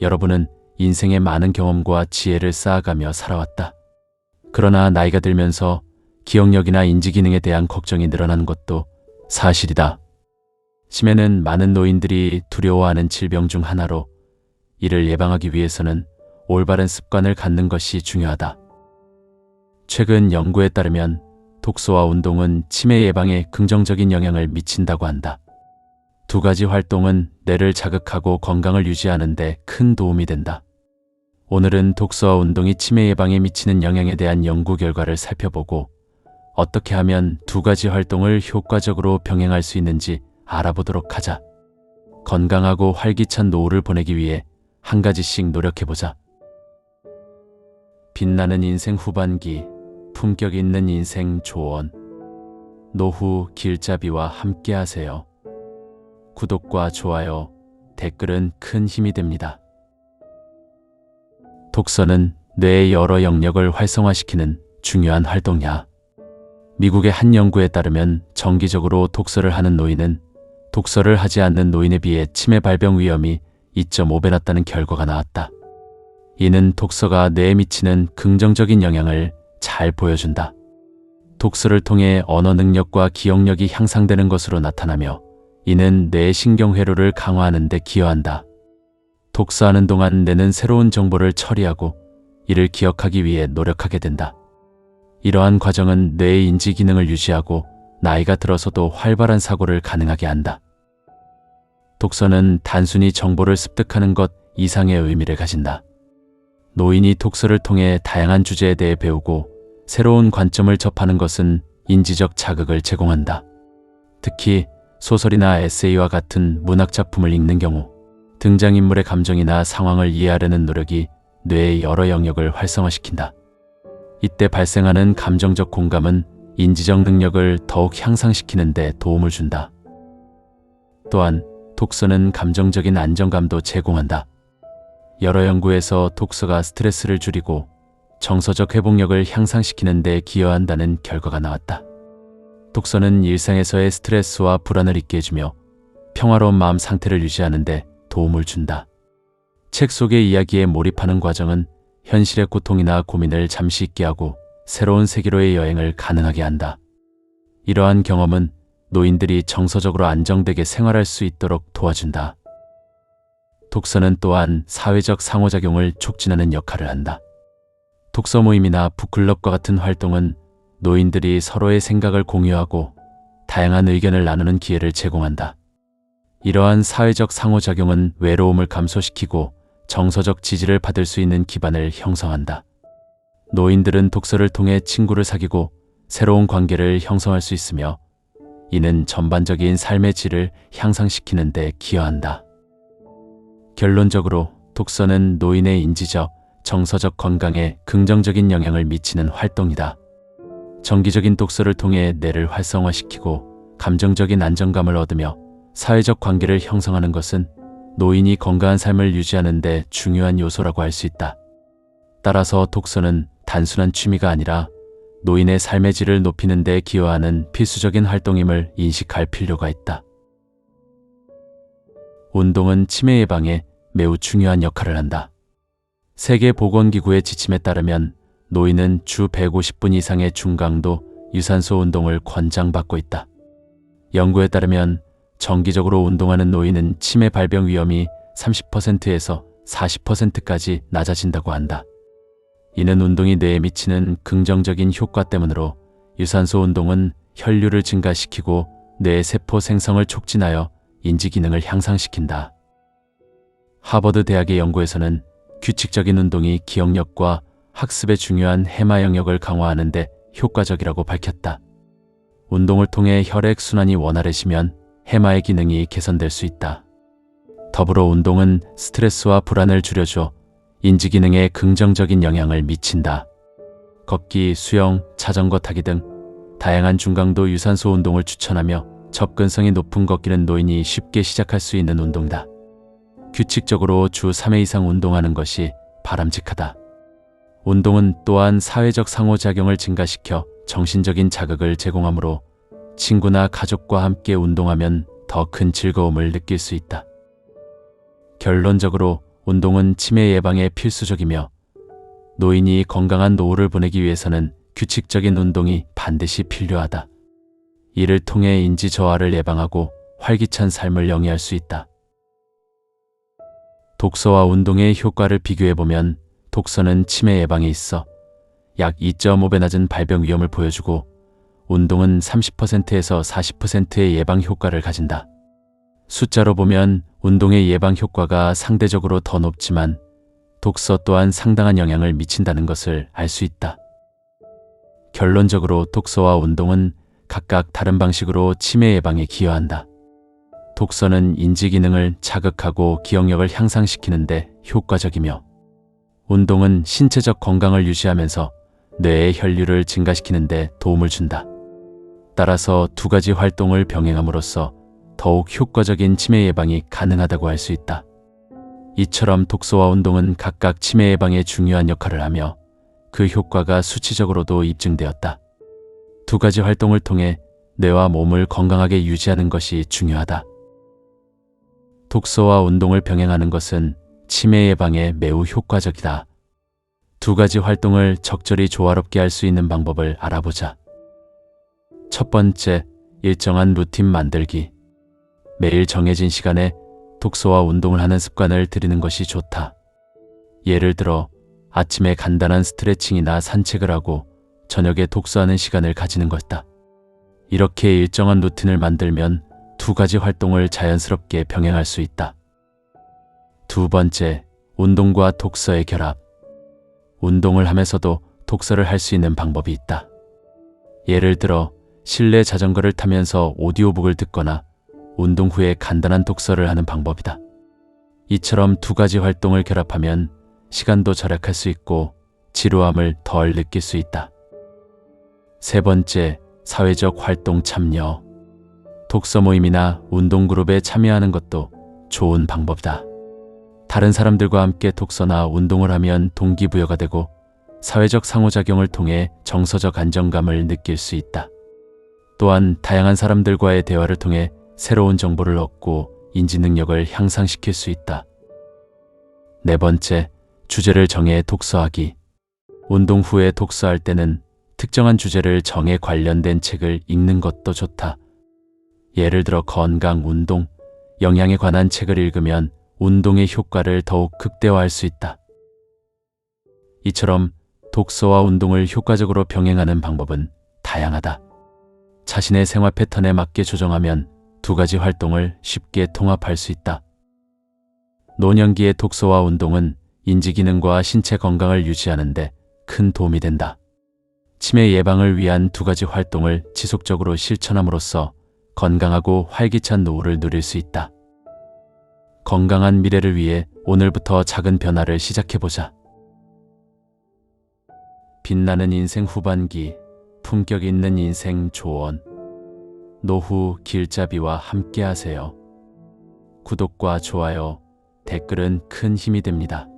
여러분은 인생의 많은 경험과 지혜를 쌓아가며 살아왔다. 그러나 나이가 들면서 기억력이나 인지 기능에 대한 걱정이 늘어나는 것도 사실이다. 치매는 많은 노인들이 두려워하는 질병 중 하나로 이를 예방하기 위해서는 올바른 습관을 갖는 것이 중요하다. 최근 연구에 따르면 독서와 운동은 치매 예방에 긍정적인 영향을 미친다고 한다. 두 가지 활동은 뇌를 자극하고 건강을 유지하는 데 큰 도움이 된다. 오늘은 독서와 운동이 치매 예방에 미치는 영향에 대한 연구 결과를 살펴보고 어떻게 하면 두 가지 활동을 효과적으로 병행할 수 있는지 알아보도록 하자. 건강하고 활기찬 노후를 보내기 위해 한 가지씩 노력해보자. 빛나는 인생 후반기, 품격 있는 인생 조언. 노후 길잡이와 함께 하세요. 구독과 좋아요, 댓글은 큰 힘이 됩니다. 독서는 뇌의 여러 영역을 활성화시키는 중요한 활동이야. 미국의 한 연구에 따르면 정기적으로 독서를 하는 노인은 독서를 하지 않는 노인에 비해 치매 발병 위험이 2.5배 낮다는 결과가 나왔다. 이는 독서가 뇌에 미치는 긍정적인 영향을 잘 보여준다. 독서를 통해 언어 능력과 기억력이 향상되는 것으로 나타나며 이는 뇌 신경회로를 강화하는 데 기여한다. 독서하는 동안 뇌는 새로운 정보를 처리하고 이를 기억하기 위해 노력하게 된다. 이러한 과정은 뇌의 인지 기능을 유지하고 나이가 들어서도 활발한 사고를 가능하게 한다. 독서는 단순히 정보를 습득하는 것 이상의 의미를 가진다. 노인이 독서를 통해 다양한 주제에 대해 배우고 새로운 관점을 접하는 것은 인지적 자극을 제공한다. 특히 소설이나 에세이와 같은 문학 작품을 읽는 경우 등장인물의 감정이나 상황을 이해하려는 노력이 뇌의 여러 영역을 활성화시킨다. 이때 발생하는 감정적 공감은 인지적 능력을 더욱 향상시키는 데 도움을 준다. 또한 독서는 감정적인 안정감도 제공한다. 여러 연구에서 독서가 스트레스를 줄이고 정서적 회복력을 향상시키는 데 기여한다는 결과가 나왔다. 독서는 일상에서의 스트레스와 불안을 잊게 해주며 평화로운 마음 상태를 유지하는 데 도움을 준다. 책 속의 이야기에 몰입하는 과정은 현실의 고통이나 고민을 잠시 잊게 하고 새로운 세계로의 여행을 가능하게 한다. 이러한 경험은 노인들이 정서적으로 안정되게 생활할 수 있도록 도와준다. 독서는 또한 사회적 상호작용을 촉진하는 역할을 한다. 독서 모임이나 북클럽과 같은 활동은 노인들이 서로의 생각을 공유하고 다양한 의견을 나누는 기회를 제공한다. 이러한 사회적 상호작용은 외로움을 감소시키고 정서적 지지를 받을 수 있는 기반을 형성한다. 노인들은 독서를 통해 친구를 사귀고 새로운 관계를 형성할 수 있으며 이는 전반적인 삶의 질을 향상시키는 데 기여한다. 결론적으로 독서는 노인의 인지적, 정서적 건강에 긍정적인 영향을 미치는 활동이다. 정기적인 독서를 통해 뇌를 활성화시키고 감정적인 안정감을 얻으며 사회적 관계를 형성하는 것은 노인이 건강한 삶을 유지하는 데 중요한 요소라고 할 수 있다. 따라서 독서는 단순한 취미가 아니라 노인의 삶의 질을 높이는 데 기여하는 필수적인 활동임을 인식할 필요가 있다. 운동은 치매 예방에 매우 중요한 역할을 한다. 세계보건기구의 지침에 따르면 노인은 주 150분 이상의 중강도 유산소 운동을 권장받고 있다. 연구에 따르면 정기적으로 운동하는 노인은 치매 발병 위험이 30%에서 40%까지 낮아진다고 한다. 이는 운동이 뇌에 미치는 긍정적인 효과 때문으로 유산소 운동은 혈류를 증가시키고 뇌 세포 생성을 촉진하여 인지 기능을 향상시킨다. 하버드 대학의 연구에서는 규칙적인 운동이 기억력과 학습의 중요한 해마 영역을 강화하는 데 효과적이라고 밝혔다. 운동을 통해 혈액 순환이 원활해지면 해마의 기능이 개선될 수 있다. 더불어 운동은 스트레스와 불안을 줄여줘 인지 기능에 긍정적인 영향을 미친다. 걷기, 수영, 자전거 타기 등 다양한 중강도 유산소 운동을 추천하며 접근성이 높은 걷기는 노인이 쉽게 시작할 수 있는 운동이다. 규칙적으로 주 3회 이상 운동하는 것이 바람직하다. 운동은 또한 사회적 상호작용을 증가시켜 정신적인 자극을 제공하므로 친구나 가족과 함께 운동하면 더 큰 즐거움을 느낄 수 있다. 결론적으로 운동은 치매 예방에 필수적이며 노인이 건강한 노후를 보내기 위해서는 규칙적인 운동이 반드시 필요하다. 이를 통해 인지 저하를 예방하고 활기찬 삶을 영위할 수 있다. 독서와 운동의 효과를 비교해 보면 독서는 치매 예방에 있어 약 2.5배 낮은 발병 위험을 보여주고 운동은 30%에서 40%의 예방 효과를 가진다. 숫자로 보면 운동의 예방 효과가 상대적으로 더 높지만 독서 또한 상당한 영향을 미친다는 것을 알 수 있다. 결론적으로 독서와 운동은 각각 다른 방식으로 치매 예방에 기여한다. 독서는 인지 기능을 자극하고 기억력을 향상시키는데 효과적이며 운동은 신체적 건강을 유지하면서 뇌의 혈류를 증가시키는데 도움을 준다. 따라서 두 가지 활동을 병행함으로써 더욱 효과적인 치매 예방이 가능하다고 할 수 있다. 이처럼 독서와 운동은 각각 치매 예방에 중요한 역할을 하며 그 효과가 수치적으로도 입증되었다. 두 가지 활동을 통해 뇌와 몸을 건강하게 유지하는 것이 중요하다. 독서와 운동을 병행하는 것은 치매 예방에 매우 효과적이다. 두 가지 활동을 적절히 조화롭게 할 수 있는 방법을 알아보자. 첫 번째, 일정한 루틴 만들기. 매일 정해진 시간에 독서와 운동을 하는 습관을 들이는 것이 좋다. 예를 들어, 아침에 간단한 스트레칭이나 산책을 하고 저녁에 독서하는 시간을 가지는 것이다. 이렇게 일정한 루틴을 만들면 두 가지 활동을 자연스럽게 병행할 수 있다. 두 번째, 운동과 독서의 결합. 운동을 하면서도 독서를 할 수 있는 방법이 있다. 예를 들어, 실내 자전거를 타면서 오디오북을 듣거나 운동 후에 간단한 독서를 하는 방법이다. 이처럼 두 가지 활동을 결합하면 시간도 절약할 수 있고 지루함을 덜 느낄 수 있다. 세 번째, 사회적 활동 참여. 독서 모임이나 운동 그룹에 참여하는 것도 좋은 방법이다. 다른 사람들과 함께 독서나 운동을 하면 동기부여가 되고 사회적 상호작용을 통해 정서적 안정감을 느낄 수 있다. 또한 다양한 사람들과의 대화를 통해 새로운 정보를 얻고 인지 능력을 향상시킬 수 있다. 네 번째, 주제를 정해 독서하기. 운동 후에 독서할 때는 특정한 주제를 정해 관련된 책을 읽는 것도 좋다. 예를 들어 건강, 운동, 영양에 관한 책을 읽으면 운동의 효과를 더욱 극대화할 수 있다. 이처럼 독서와 운동을 효과적으로 병행하는 방법은 다양하다. 자신의 생활 패턴에 맞게 조정하면 두 가지 활동을 쉽게 통합할 수 있다. 노년기의 독서와 운동은 인지 기능과 신체 건강을 유지하는데 큰 도움이 된다. 치매 예방을 위한 두 가지 활동을 지속적으로 실천함으로써 건강하고 활기찬 노후를 누릴 수 있다. 건강한 미래를 위해 오늘부터 작은 변화를 시작해보자. 빛나는 인생 후반기, 품격 있는 인생 조언. 노후 길잡이와 함께하세요. 구독과 좋아요, 댓글은 큰 힘이 됩니다.